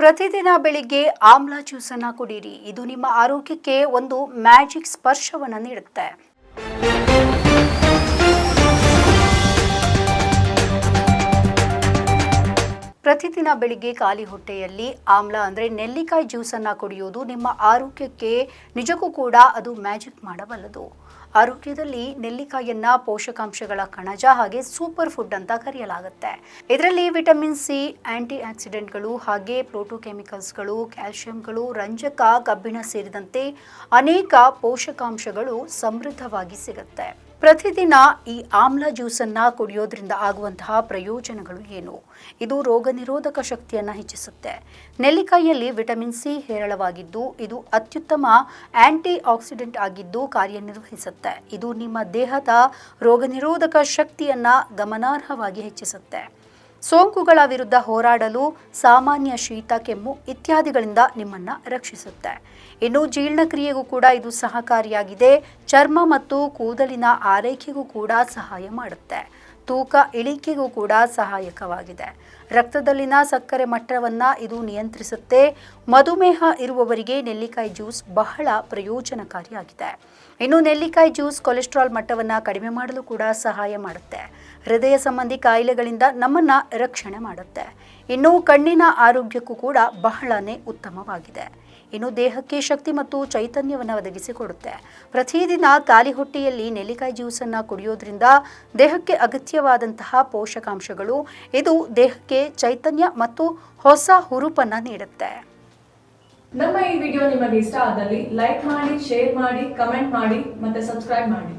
ಪ್ರತಿದಿನ ಬೆಳಿಗ್ಗೆ ಆಮ್ಲ ಜ್ಯೂಸನ್ನು ಕುಡೀರಿ. ಇದು ನಿಮ್ಮ ಆರೋಗ್ಯಕ್ಕೆ ಒಂದು ಮ್ಯಾಜಿಕ್ ಸ್ಪರ್ಶವನ್ನು ನೀಡುತ್ತೆ. ಪ್ರತಿದಿನ ಬೆಳಿಗ್ಗೆ ಖಾಲಿ ಹೊಟ್ಟೆಯಲ್ಲಿ ಆಮ್ಲ ಅಂದರೆ ನೆಲ್ಲಿಕಾಯಿ ಜ್ಯೂಸನ್ನು ಕುಡಿಯೋದು ನಿಮ್ಮ ಆರೋಗ್ಯಕ್ಕೆ ನಿಜಕ್ಕೂ ಕೂಡ ಅದು ಮ್ಯಾಜಿಕ್ ಮಾಡಬಲ್ಲದು. ಆರೋಗ್ಯದಲ್ಲಿ ನೆಲ್ಲಿಕಾಯಿಯನ್ನು ಪೋಷಕಾಂಶಗಳ ಕಣಜ ಹಾಗೆ ಸೂಪರ್ ಫುಡ್ ಅಂತ ಕರೆಯಲಾಗುತ್ತೆ. ಇದರಲ್ಲಿ ವಿಟಮಿನ್ ಸಿ ಆಂಟಿ ಆಕ್ಸಿಡೆಂಟ್ಗಳು ಹಾಗೆ ಪ್ರೋಟೋಕೆಮಿಕಲ್ಸ್ಗಳು ಕ್ಯಾಲ್ಶಿಯಂಗಳು ರಂಜಕ, ಕಬ್ಬಿಣ ಸೇರಿದಂತೆ ಅನೇಕ ಪೋಷಕಾಂಶಗಳು ಸಮೃದ್ಧವಾಗಿ ಸಿಗುತ್ತೆ. ಪ್ರತಿದಿನ ಈ ಆಮ್ಲ ಜ್ಯೂಸನ್ನು ಕುಡಿಯೋದ್ರಿಂದ ಆಗುವಂತಹ ಪ್ರಯೋಜನಗಳು ಏನು? ಇದು ರೋಗ ನಿರೋಧಕ ಶಕ್ತಿಯನ್ನು ಹೆಚ್ಚಿಸುತ್ತೆ. ನೆಲ್ಲಿಕಾಯಿಯಲ್ಲಿ ವಿಟಮಿನ್ ಸಿ ಹೇರಳವಾಗಿದ್ದು, ಇದು ಅತ್ಯುತ್ತಮ ಆಂಟಿ ಆಕ್ಸಿಡೆಂಟ್ ಆಗಿದ್ದು ಕಾರ್ಯನಿರ್ವಹಿಸುತ್ತೆ. ಇದು ನಿಮ್ಮ ದೇಹದ ರೋಗ ನಿರೋಧಕ ಶಕ್ತಿಯನ್ನು ಗಮನಾರ್ಹವಾಗಿ ಹೆಚ್ಚಿಸುತ್ತೆ. ಸೋಂಕುಗಳ ವಿರುದ್ಧ ಹೋರಾಡಲು ಸಾಮಾನ್ಯ ಶೀತ, ಕೆಮ್ಮು ಇತ್ಯಾದಿಗಳಿಂದ ನಿಮ್ಮನ್ನು ರಕ್ಷಿಸುತ್ತೆ. ಇನ್ನು ಜೀರ್ಣಕ್ರಿಯೆಗೂ ಕೂಡ ಇದು ಸಹಕಾರಿಯಾಗಿದೆ. ಚರ್ಮ ಮತ್ತು ಕೂದಲಿನ ಆರೈಕೆಗೂ ಕೂಡ ಸಹಾಯ ಮಾಡುತ್ತೆ. ತೂಕ ಇಳಿಕೆಗೂ ಕೂಡ ಸಹಾಯಕವಾಗಿದೆ. ರಕ್ತದಲ್ಲಿನ ಸಕ್ಕರೆ ಮಟ್ಟವನ್ನು ಇದು ನಿಯಂತ್ರಿಸುತ್ತೆ. ಮಧುಮೇಹ ಇರುವವರಿಗೆ ನೆಲ್ಲಿಕಾಯಿ ಜ್ಯೂಸ್ ಬಹಳ ಪ್ರಯೋಜನಕಾರಿಯಾಗಿದೆ. ಇನ್ನು ನೆಲ್ಲಿಕಾಯಿ ಜ್ಯೂಸ್ ಕೊಲೆಸ್ಟ್ರಾಲ್ ಮಟ್ಟವನ್ನು ಕಡಿಮೆ ಮಾಡಲು ಕೂಡ ಸಹಾಯ ಮಾಡುತ್ತೆ. ಹೃದಯ ಸಂಬಂಧಿ ಕಾಯಿಲೆಗಳಿಂದ ನಮ್ಮನ್ನು ರಕ್ಷಣೆ ಮಾಡುತ್ತೆ. ಇನ್ನು ಕಣ್ಣಿನ ಆರೋಗ್ಯಕ್ಕೂ ಕೂಡ ಬಹಳನೇ ಉತ್ತಮವಾಗಿದೆ. ಇನ್ನು ದೇಹಕ್ಕೆ ಶಕ್ತಿ ಮತ್ತು ಚೈತನ್ಯವನ್ನು ಒದಗಿಸಿಕೊಡುತ್ತೆ. ಪ್ರತಿದಿನ ಖಾಲಿ ಹೊಟ್ಟೆಯಲ್ಲಿ ನೆಲ್ಲಿಕಾಯಿ ಜ್ಯೂಸನ್ನು ಕುಡಿಯೋದ್ರಿಂದ ದೇಹಕ್ಕೆ ಅಗತ್ಯವಾದಂತಹ ಪೋಷಕಾಂಶಗಳು, ಇದು ದೇಹಕ್ಕೆ ಚೈತನ್ಯ ಮತ್ತು ಹೊಸ ಹುರುಪನ್ನು ನೀಡುತ್ತೆ. ನಮ್ಮ ಈ ವಿಡಿಯೋ ನಿಮಗೆ ಇಷ್ಟ ಆದಲ್ಲಿ ಲೈಕ್ ಮಾಡಿ, ಶೇರ್ ಮಾಡಿ, ಕಮೆಂಟ್ ಮಾಡಿ ಮತ್ತೆ ಸಬ್ಸ್ಕ್ರೈಬ್ ಮಾಡಿ.